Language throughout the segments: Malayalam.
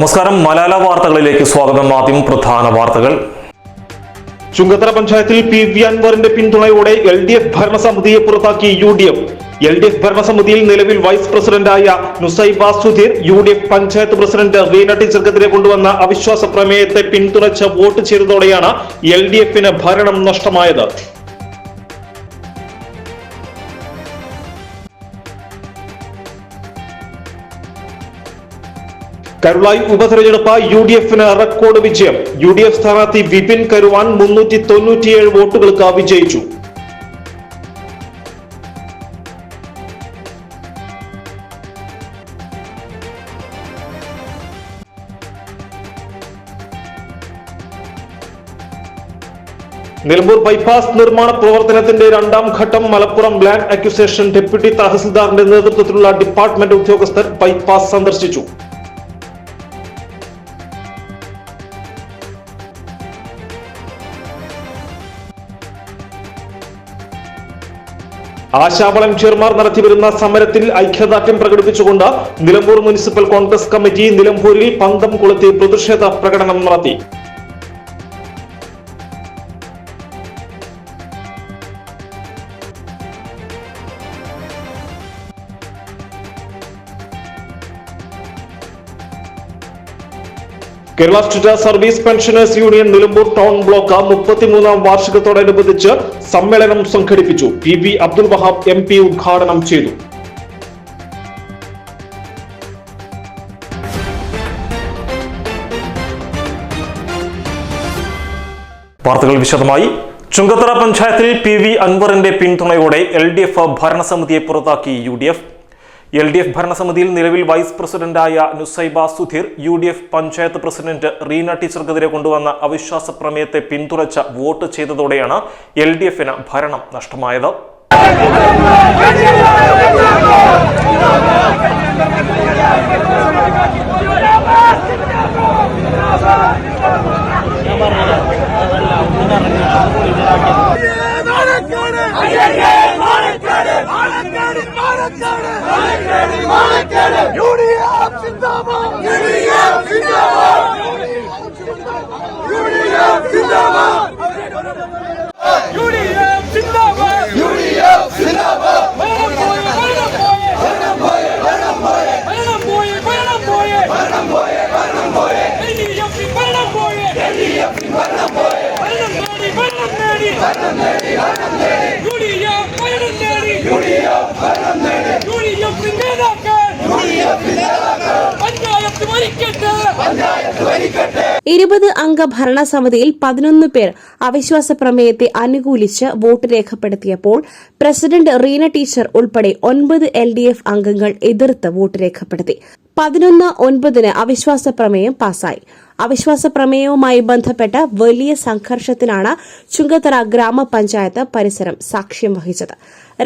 നമസ്കാരം. മലാല വാർത്തകളിലേക്ക് സ്വാഗതം. ആദ്യം പ്രധാന വാർത്തകൾ. ചുങ്കത്തറ പഞ്ചായത്തിൽ പി വി അൻവറിന്റെ പിന്തുണയോടെ എൽ ഡി എഫ് ഭരണസമിതിയെ പുറത്താക്കി U D F. L D F ഭരണസമിതിയിൽ നിലവിൽ വൈസ് പ്രസിഡന്റായ Nusaiba Sudheer U D F panchayat president Reena ടീച്ചർക്കെതിരെ കൊണ്ടുവന്ന അവിശ്വാസ പ്രമേയത്തെ പിന്തുണച്ച് വോട്ട് ചെയ്തതോടെയാണ് എൽ ഡി എഫിന് ഭരണം നഷ്ടമായത്. കരുളായി ഉപതെരഞ്ഞെടുപ്പ് യു ഡി എഫിന് റെക്കോർഡ് വിജയം. യു ഡി എഫ് സ്ഥാനാർത്ഥി വിപിൻ കരുവാൻ മുന്നൂറ്റി തൊണ്ണൂറ്റിയേഴ് വോട്ടുകൾക്ക് വിജയിച്ചു. നിലമ്പൂർ ബൈപ്പാസ് നിർമ്മാണ പ്രവർത്തനത്തിന്റെ രണ്ടാം ഘട്ടം മലപ്പുറം ലാൻഡ് അക്യുസേഷൻ ഡെപ്യൂട്ടി തഹസിൽദാറിന്റെ നേതൃത്വത്തിലുള്ള ഡിപ്പാർട്ട്മെന്റ് ഉദ്യോഗസ്ഥർ ബൈപ്പാസ് സന്ദർശിച്ചു. ആശാവളം ചെയർമാർ നടത്തിവരുന്ന സമരത്തിൽ ഐക്യദാർഢ്യം പ്രകടിപ്പിച്ചുകൊണ്ട് നിലമ്പൂർ മുനിസിപ്പൽ കോൺഗ്രസ് കമ്മിറ്റി നിലമ്പൂരിൽ പന്തം കൊളുത്തി പ്രതിഷേധ പ്രകടനം നടത്തി. Kerala state service pensioners union Nilambur town block മുപ്പത്തിമൂന്നാം വാർഷികത്തോടനുബന്ധിച്ച് സമ്മേളനം സംഘടിപ്പിച്ചു. P V Abdul Wahab M P ഉദ്ഘാടനം ചെയ്തു. വാർത്തകൾ വിശദമായി. ചുങ്കത്തറ പഞ്ചായത്തിൽ പി വി അൻവറിന്റെ പിന്തുണയോടെ എൽ ഡി എഫ് ഭരണസമിതിയെ പുറത്താക്കി U D F. L D F ഭരണസമിതിയിൽ നിലവിൽ വൈസ് പ്രസിഡന്റായ Nusaiba Sudheer U D F panchayat president Reena ടീച്ചർക്കെതിരെ കൊണ്ടുവന്ന അവിശ്വാസ പ്രമേയത്തെ പിന്തുണച്ച വോട്ട് ചെയ്തതോടെയാണ് എൽ ഡി എഫിന് ഭരണം നഷ്ടമായത് മാനക്കാട് മാനക്കാട് മാനക്കാട് മാനക്കാട് യൂണിയൻ സിന്ദാബാദ് യൂണിയൻ സിന്ദാബാദ് യൂണിയൻ സിന്ദാബാദ് യൂണിയൻ സിന്ദാബാദ് യൂണിയൻ സിന്ദാബാദ് ഭരണം പോയെ ഭരണം പോയെ ഭരണം പോയെ ഭരണം പോയെ ഭരണം പോയെ ഭരണം പോയെ ഭരണം പോയെ എൽഡിഎഫ് ഭരണം പോയെ ഭരണം നേടി ഭരണം നേടി ഭരണം നേടി യൂണിയൻ ഭരണം നേടി യൂണിയൻ ഭരണം നേടി ഇരുപത് അംഗ ഭരണസമിതിയിൽ പതിനൊന്ന് പേർ അവിശ്വാസ പ്രമേയത്തെ അനുകൂലിച്ച് വോട്ട് രേഖപ്പെടുത്തിയപ്പോൾ പ്രസിഡന്റ് റീന ടീച്ചർ ഉൾപ്പെടെ ഒൻപത് എൽ ഡി എഫ് അംഗങ്ങൾ എതിർത്ത് വോട്ട് രേഖപ്പെടുത്തി. പതിനൊന്ന് ഒൻപതിന് അവിശ്വാസ പ്രമേയം പാസായി അവിശ്വാസ പ്രമേയവുമായി ബന്ധപ്പെട്ട വലിയ സംഘർഷത്തിനാണ് ചുങ്കത്തറ ഗ്രാമപഞ്ചായത്ത് പരിസരം സാക്ഷ്യം വഹിച്ചത്.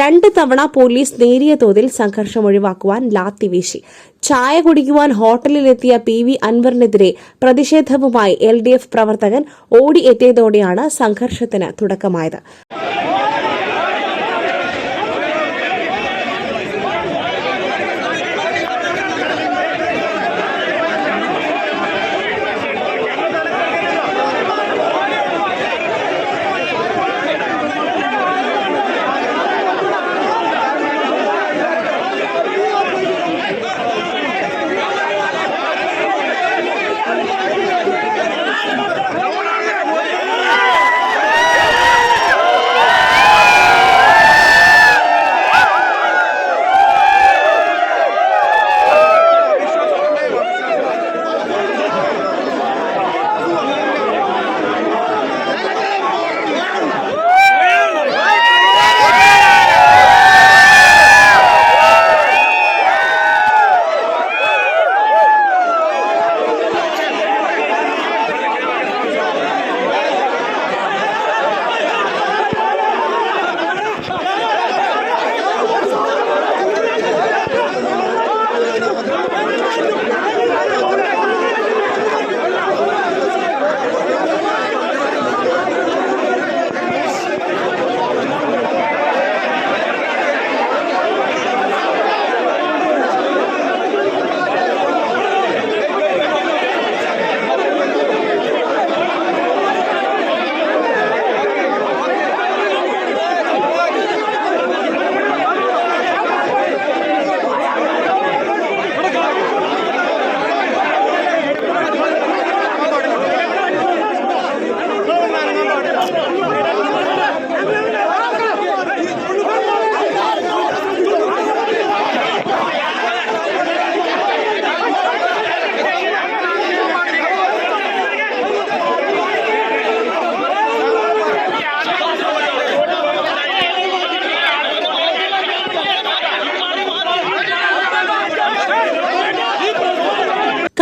രണ്ട് തവണ പോലീസ് നേരിയ തോതിൽ സംഘർഷം ഒഴിവാക്കുവാൻ ലാത്തി വീശി. ചായ കുടിക്കുവാൻ ഹോട്ടലിലെത്തിയ പി വി അൻവറിനെതിരെ പ്രതിഷേധവുമായി എൽ ഡി എഫ് പ്രവർത്തകൻ ഓടിയെത്തിയതോടെയാണ് സംഘർഷത്തിന് തുടക്കമായത്.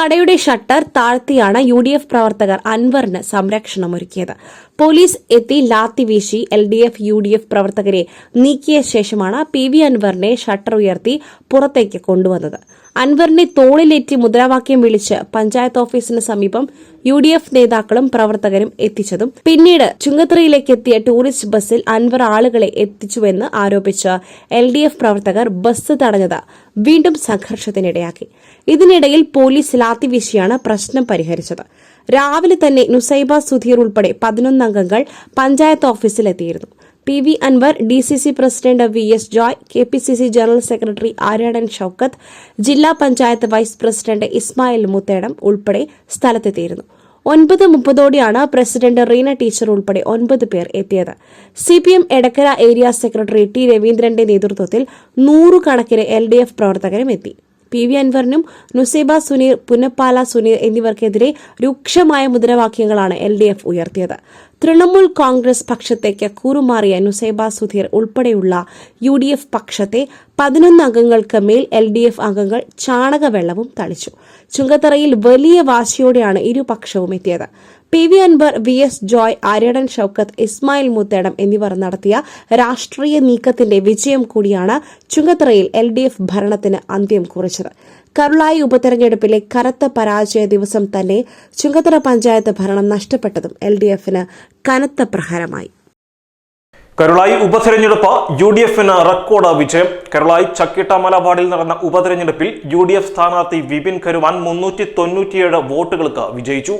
കടയുടെ ഷട്ടർ താഴ്ത്തിയാണ് യു ഡി എഫ് പ്രവർത്തകർ അൻവറിന് സംരക്ഷണമൊരുക്കിയത്. പോലീസ് എത്തി ലാത്തി വീശി L D F U D F പ്രവർത്തകരെ നീക്കിയ ശേഷമാണ് പി വി അൻവറിനെ ഷട്ടർ ഉയർത്തി പുറത്തേക്ക് കൊണ്ടുവന്നത്. അൻവറിനെ തോളിലേറ്റി മുദ്രാവാക്യം വിളിച്ച് പഞ്ചായത്ത് ഓഫീസിന് സമീപം യു ഡി എഫ് നേതാക്കളും പ്രവർത്തകരും എത്തിച്ചതും. പിന്നീട് ചുങ്കത്തറയിലേക്ക് എത്തിയ ടൂറിസ്റ്റ് ബസ്സിൽ അൻവർ ആളുകളെ എത്തിച്ചുവെന്ന് ആരോപിച്ച് എൽ ഡി എഫ് പ്രവർത്തകർ ബസ് തടഞ്ഞത് വീണ്ടും സംഘർഷത്തിനിടയാക്കി. ഇതിനിടയിൽ പോലീസ് ലാത്തിവീശിയാണ് പ്രശ്നം പരിഹരിച്ചത്. രാവിലെ തന്നെ നുസൈബ സുധീർ ഉൾപ്പെടെ പതിനൊന്നംഗങ്ങൾ panchayat ഓഫീസിലെത്തിയിരുന്നു. P V Anvar D C C president V S Joy K P C C general secretary Aryadan Shoukath ജില്ലാ പഞ്ചായത്ത് വൈസ് പ്രസിഡന്റ് ഇസ്മായിൽ മുത്തേടം ഉൾപ്പെടെ സ്ഥലത്തെത്തിയിരുന്നു. ഒൻപത് മുപ്പതോടെയാണ് പ്രസിഡന്റ് റീന ടീച്ചർ ഉൾപ്പെടെ ഒൻപത് പേർ എത്തിയത്. C P M Edakkara area secretary T രവീന്ദ്രന്റെ നേതൃത്വത്തിൽ നൂറുകണക്കിന് എൽ ഡി എഫ് പ്രവർത്തകരും എത്തി. പി വി അൻവറിനും നുസൈബ സുനീർ പുന്നപ്പാല സുനീർ എന്നിവർക്കെതിരെ രൂക്ഷമായ മുദ്രാവാക്യങ്ങളാണ് എൽ ഡി എഫ് ഉയർത്തിയത്. തൃണമൂൽ കോൺഗ്രസ് പക്ഷത്തേക്ക് കൂറുമാറിയ നുസൈബ സുധീർ ഉൾപ്പെടെയുള്ള യു ഡി എഫ് പക്ഷത്തെ പതിനൊന്ന് അംഗങ്ങൾക്ക് മേൽ എൽ ഡി എഫ് അംഗങ്ങൾ ചാണകവെള്ളവും തളിച്ചു. ചുങ്കത്തറയിൽ വലിയ വാശിയോടെയാണ് ഇരുപക്ഷവും എത്തിയത്. P V Anvar V S Joy Aryadan Shoukath Ismail Moothedam എന്നിവർ നടത്തിയ രാഷ്ട്രീയ നീക്കത്തിന്റെ വിജയം കൂടിയാണ് ചുങ്കത്തറയിൽ എൽ ഡി എഫ് ഭരണത്തിന് അന്ത്യം കുറിച്ചത്. കരുളായി ഉപതെരഞ്ഞെടുപ്പിലെ കനത്ത പരാജയ ദിവസം തന്നെ ചുങ്കത്തറ പഞ്ചായത്ത് ഭരണം നഷ്ടപ്പെട്ടതും എൽ ഡി എഫിന് കനത്ത പ്രഹരമായി. കരുളായി ഉപതെരഞ്ഞെടുപ്പ് യു ഡി എഫിന് റെക്കോർഡ് വിജയം. കരുളായി ചക്കിട്ടമല വാർഡിൽ നടന്ന ഉപതെരഞ്ഞെടുപ്പിൽ യു ഡി എഫ് സ്ഥാനാർത്ഥി വിപിൻ കരുവാൻ മുന്നൂറ്റി തൊണ്ണൂറ്റിയേഴ് വോട്ടുകൾക്ക് വിജയിച്ചു.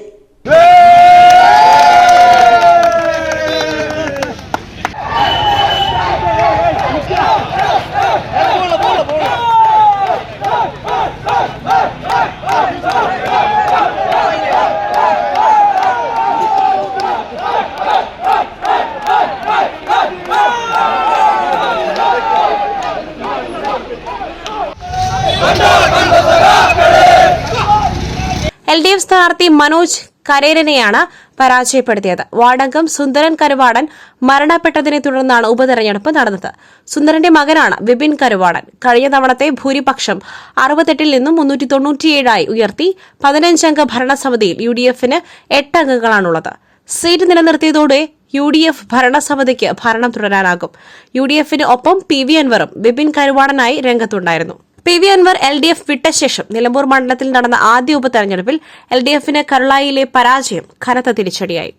സ്ഥാനാർത്ഥി മനോജ് കരേരനെയാണ് പരാജയപ്പെടുത്തിയത്. വാർഡംഗം സുന്ദരൻ കരുവാടൻ മരണപ്പെട്ടതിനെ തുടർന്നാണ് ഉപതെരഞ്ഞെടുപ്പ് നടന്നത്. സുന്ദരന്റെ മകനാണ് വിപിൻ കരുവാടൻ. കഴിഞ്ഞ തവണത്തെ ഭൂരിപക്ഷം അറുപത്തെട്ടിൽ നിന്നും മുന്നൂറ്റി തൊണ്ണൂറ്റിയേഴായി ഉയർത്തി പതിനഞ്ചംഗ ഭരണസമിതിയിൽ യു ഡി എഫിന് എട്ട് അംഗങ്ങളാണുള്ളത് സീറ്റ് നിലനിർത്തിയതോടെ യു ഡി എഫ് ഭരണസമിതിക്ക് ഭരണം തുടരാനാകും. യു ഡി എഫിന് ഒപ്പം പി വി അൻവറും വിപിൻ കരുവാടനായി രംഗത്തുണ്ടായിരുന്നു. P V Anvar L D F വിട്ട ശേഷം നിലമ്പൂർ മണ്ഡലത്തിൽ നടന്ന ആദ്യ ഉപതെരഞ്ഞെടുപ്പിൽ എൽ ഡി എഫിന് കരുളായിലെ പരാജയം കനത്ത തിരിച്ചടിയായി.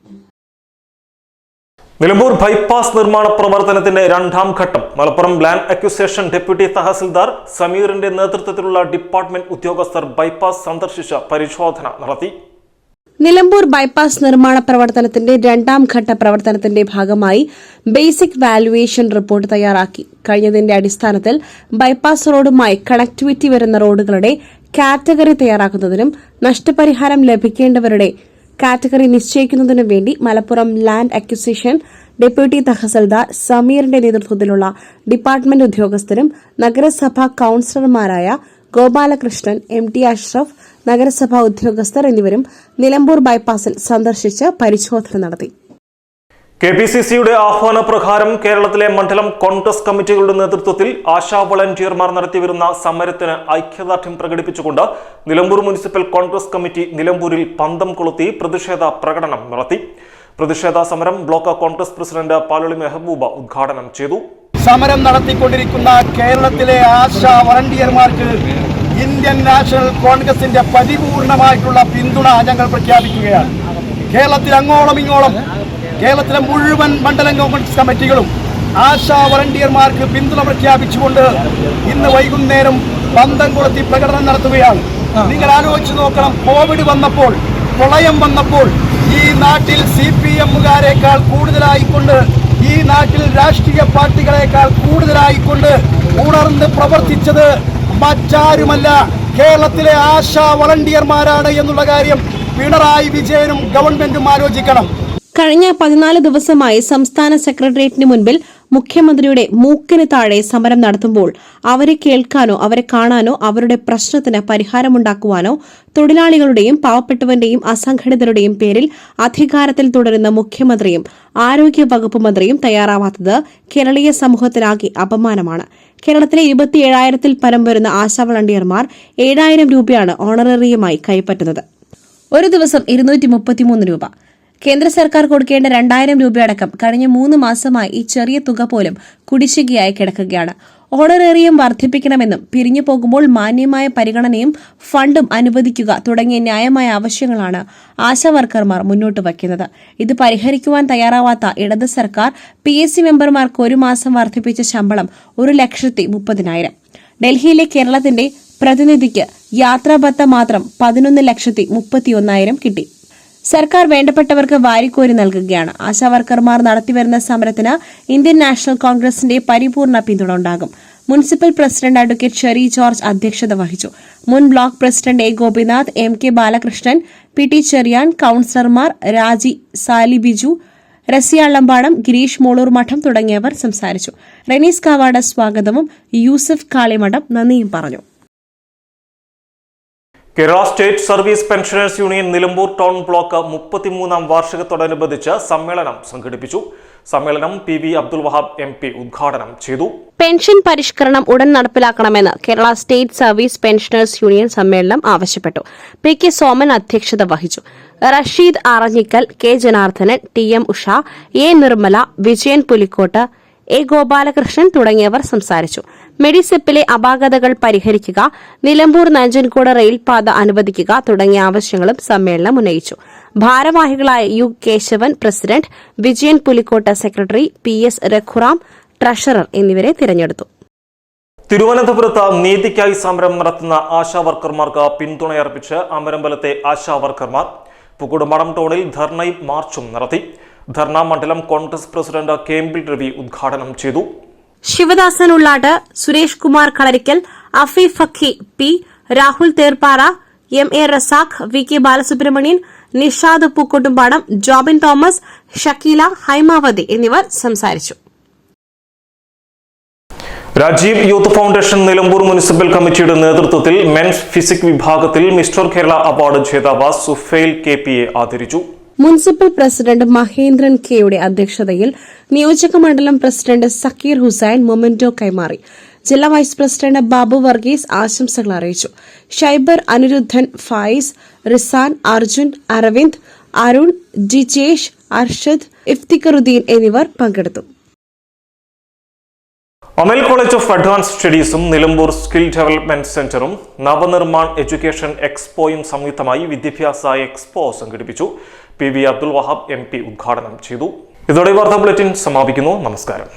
നിലമ്പൂർ ബൈപ്പാസ് നിർമ്മാണ പ്രവർത്തനത്തിന്റെ രണ്ടാം ഘട്ടം. Malappuram land acquisition deputy tahsildar സമീറിന്റെ നേതൃത്വത്തിലുള്ള ഡിപ്പാർട്ട്മെന്റ് ഉദ്യോഗസ്ഥർ ബൈപ്പാസ് സന്ദർശിച്ച പരിശോധന നടത്തി. നിലമ്പൂർ ബൈപ്പാസ് നിർമ്മാണ പ്രവർത്തനത്തിന്റെ രണ്ടാം ഘട്ട പ്രവർത്തനത്തിന്റെ ഭാഗമായി ബേസിക് വാലുവേഷൻ റിപ്പോർട്ട് തയ്യാറാക്കി. കഴിഞ്ഞതിന്റെ അടിസ്ഥാനത്തിൽ ബൈപ്പാസ് റോഡുമായി കണക്ടിവിറ്റി വരുന്ന റോഡുകളുടെ കാറ്റഗറി തയ്യാറാക്കുന്നതിനും നഷ്ടപരിഹാരം ലഭിക്കേണ്ടവരുടെ കാറ്റഗറി നിശ്ചയിക്കുന്നതിനും വേണ്ടി Malappuram land acquisition deputy tahsildar സമീറിന്റെ നേതൃത്വത്തിലുള്ള ഡിപ്പാർട്ട്മെന്റ് ഉദ്യോഗസ്ഥരും നഗരസഭാ കൌൺസിലർമാരായ ഗോപാലകൃഷ്ണൻ എം ടി അഷ്റഫ് നഗരസഭാ ഉദ്യോഗസ്ഥർ എന്നിവരും നിലമ്പൂർ ബൈപ്പാസിൽ സന്ദർശിച്ച് പരിശോധന നടത്തി. കെ പി സി സിയുടെ ആഹ്വാന പ്രകാരം കേരളത്തിലെ മണ്ഡലം കോൺഗ്രസ് കമ്മിറ്റികളുടെ നേതൃത്വത്തിൽ ആശാ വളണ്ടിയർമാർ നടത്തിവരുന്ന സമരത്തിന് ഐക്യദാർഢ്യം പ്രകടിപ്പിച്ചുകൊണ്ട് നിലമ്പൂർ മുനിസിപ്പൽ കോൺഗ്രസ് കമ്മിറ്റി നിലമ്പൂരിൽ പന്തം കൊളുത്തി പ്രതിഷേധ പ്രകടനം നടത്തി. പ്രതിഷേധ സമരം ബ്ലോക്ക് കോൺഗ്രസ് പ്രസിഡന്റ് പാലളി മെഹബൂബ ഉദ്ഘാടനം ചെയ്തു. സമരം നടത്തിക്കൊണ്ടിരിക്കുന്ന കേരളത്തിലെ ആശാ വളണ്ടിയർമാർക്ക് ഇന്ത്യൻ നാഷണൽ കോൺഗ്രസിന്റെ പരിപൂർണമായിട്ടുള്ള പിന്തുണ ഞങ്ങൾ പ്രഖ്യാപിക്കുകയാണ്. കേരളത്തിൽ അങ്ങോളം ഇങ്ങോളം കേരളത്തിലെ മുഴുവൻ മണ്ഡലം കോൺഗ്രസ് കമ്മിറ്റികളും ആശാ വളണ്ടിയർമാർക്ക് പിന്തുണ പ്രഖ്യാപിച്ചുകൊണ്ട് ഇന്ന് വൈകുന്നേരം പന്തം കൊളുത്തി പ്രകടനം നടത്തുകയാണ്. നിങ്ങൾ ആലോചിച്ച് നോക്കണം കോവിഡ് വന്നപ്പോൾ പ്രളയം വന്നപ്പോൾ ഈ നാട്ടിൽ സി പി എമ്മുകാരെക്കാൾ കൂടുതലായിക്കൊണ്ട് ഈ നാട്ടിൽ രാഷ്ട്രീയ പാർട്ടികളെക്കാൾ കൂടുതലായിക്കൊണ്ട് ഉണർന്ന് പ്രവർത്തിച്ചത് മറ്റാരുമല്ല. കേരളത്തിലെ ആശാ വളണ്ടിയർമാരാണ് എന്നുള്ള കാര്യം പിണറായി വിജയനും ഗവൺമെന്റും ആലോചിക്കണം. കഴിഞ്ഞ പതിനാല് ദിവസമായി സംസ്ഥാന സെക്രട്ടേറിയറ്റിന് മുൻപിൽ മുഖ്യമന്ത്രിയുടെ മൂക്കിന് താഴെ സമരം നടത്തുമ്പോൾ അവരെ കേൾക്കാനോ അവരെ കാണാനോ അവരുടെ പ്രശ്നത്തിന് പരിഹാരമുണ്ടാക്കുവാനോ തൊഴിലാളികളുടെയും പാവപ്പെട്ടവന്റെയും അസംഘടിതരുടെയും പേരിൽ അധികാരത്തിൽ തുടരുന്ന മുഖ്യമന്ത്രിയും ആരോഗ്യ വകുപ്പ് മന്ത്രിയും തയ്യാറാവാത്തത് കേരളീയ സമൂഹത്തിനാകെ അപമാനമാണ്. കേരളത്തിലെ ഇരുപത്തിയേഴായിരത്തിൽ പരം വരുന്ന ആശാ വളണ്ടിയർമാർ ഏഴായിരം രൂപയാണ് ഓണററിയുമായി കൈപ്പറ്റുന്നത്. ഒരു ദിവസം ഇരുന്നൂറ്റി മുപ്പത്തിമൂന്ന് രൂപ. കേന്ദ്ര സർക്കാർ കൊടുക്കേണ്ട രണ്ടായിരം രൂപയടക്കം കഴിഞ്ഞ മൂന്ന് മാസമായി ഈ ചെറിയ തുക പോലും കുടിശ്ശികയായി കിടക്കുകയാണ്. ഓണറേറിയം വർദ്ധിപ്പിക്കണമെന്നും പിരിഞ്ഞു പോകുമ്പോൾ മാന്യമായ പരിഗണനയും ഫണ്ടും അനുവദിക്കുക തുടങ്ങിയ ന്യായമായ ആവശ്യങ്ങളാണ് ആശാ വർക്കർമാർ മുന്നോട്ട് വയ്ക്കുന്നത്. ഇത് പരിഹരിക്കുവാൻ തയ്യാറാവാത്ത ഇടത് സർക്കാർ പി എസ് സി മെമ്പർമാർക്ക് ഒരു മാസം വർദ്ധിപ്പിച്ച ശമ്പളം ഒരു ലക്ഷത്തി മുപ്പതിനായിരം. ഡൽഹിയിലെ കേരളത്തിന്റെ പ്രതിനിധിക്ക് യാത്രാബത്ത മാത്രം പതിനൊന്ന് ലക്ഷത്തി മുപ്പത്തിയൊന്നായിരം കിട്ടി. സർക്കാർ വേണ്ടപ്പെട്ടവർക്ക് വാരിക്കോരി നൽകുകയാണ്. ആശാവർക്കർമാർ നടത്തിവരുന്ന സമരത്തിന് ഇന്ത്യൻ നാഷണൽ കോൺഗ്രസിന്റെ പരിപൂർണ പിന്തുണ ഉണ്ടാകും. Municipal president advocate Sherry George അധ്യക്ഷത വഹിച്ചു. മുൻ block president A Gopinath M K Balakrishnan P T Cherian കൌൺസിലർമാർ Raji Sali Biju Rasiya Allambadam Gireesh Molur മഠം തുടങ്ങിയവർ സംസാരിച്ചു. റെനീസ് കാവാട സ്വാഗതവും യൂസഫ് കാളിമഠം നന്ദിയും പറഞ്ഞു. Kerala state service pensioners union Nilambur town block മുപ്പത്തിമൂന്നാം വാർഷികത്തോടനുബന്ധിച്ച് സമ്മേളനം സംഘടിപ്പിച്ചു. സമ്മേളനം P V Abdul Wahab M P ഉദ്ഘാടനം ചെയ്തു. പെൻഷൻ പരിഷ്കരണം ഉടൻ നടപ്പിലാക്കണമെന്ന് Kerala state service pensioners union സമ്മേളനം ആവശ്യപ്പെട്ടു. പി കെ സോമൻ അധ്യക്ഷത വഹിച്ചു. Rasheed Aranhikkal K Janardhanan T M Usha A Nirmala Vijayan Pulikkot A Gopalakrishnan തുടങ്ങിയവർ സംസാരിച്ചു. മെഡിസെപ്പിലെ അപാകതകൾ പരിഹരിക്കുക നിലമ്പൂർ നഞ്ചൻകോട് റെയിൽപാത അനുവദിക്കുക തുടങ്ങിയ ആവശ്യങ്ങളും സമ്മേളനം ഉന്നയിച്ചു. ഭാരവാഹികളായ U Keshavan president Vijayan Pulikkotta secretary P S Raghuram treasurer എന്നിവരെ തിരഞ്ഞെടുത്തു. തിരുവനന്തപുരത്ത് നീതിക്കായി സമരം നടത്തുന്ന ആശാവർക്കർമാർക്ക് പിന്തുണയർപ്പിച്ച് അമരമ്പലത്തെ ആശാവർക്കർമാർ വർക്കർമാർ ടോണിൽ ടൗണിൽ ധർണയും മാർച്ചും നടത്തി. ധർണ മണ്ഡലം കോൺഗ്രസ് പ്രസിഡന്റ് കേമ്പിൾ രവി ഉദ്ഘാടനം ചെയ്തു. Sivadasan Ullattu Suresh Kumar Kalarikkal Afi ഫക്കി P Rahul Therpara M A Razak V K Balasubramanian Nishad Pookkottumpadam Jobin Thomas Shakeela Hymavathi എന്നിവർ സംസാരിച്ചു. Rajiv youth foundation Nilambur municipal കമ്മിറ്റിയുടെ നേതൃത്വത്തിൽ മെൻസ് ഫിസിക് വിഭാഗത്തിൽ മിസ്റ്റർ കേരള അവാർഡ് ജേതാവ് സുഫൈൽ കെ പി എ ആദരിച്ചു. മുനിസിപ്പൽ പ്രസിഡന്റ് മഹേന്ദ്രൻ കെയുടെ അധ്യക്ഷതയിൽ നിയോജക മണ്ഡലം പ്രസിഡന്റ് സക്കീർ ഹുസൈൻ മൊമെന്റോ കൈമാറി. ജില്ലാ വൈസ് പ്രസിഡന്റ് ബാബു വർഗീസ് ആശംസകൾ അറിയിച്ചു. ഷൈബർ അനിരുദ്ധൻ ഫായിസ് റിസാൻ അർജുൻ അരവിന്ദ് അരുൺ ജിജേഷ് അർഷദ് ഇഫ്തിഖറുദ്ദീൻ എന്നിവർ പങ്കെടുത്തു. അമൽ കോളേജ് ഓഫ് അഡ്വാൻസ് സ്റ്റഡീസും നിലമ്പൂർ സ്കിൽ ഡെവലപ്മെന്റ് സെന്ററും നവനിർമ്മാൺ എഡ്യൂക്കേഷൻ എക്സ്പോയും സംയുക്തമായി വിദ്യാഭ്യാസ എക്സ്പോ സംഘടിപ്പിച്ചു. P V Abdul Wahab M P ഉദ്ഘാടനം ചെയ്തു. ഇതോടെ വാർത്താ ബുള്ളറ്റിൻ സമാപിക്കുന്നു. നമസ്കാരം.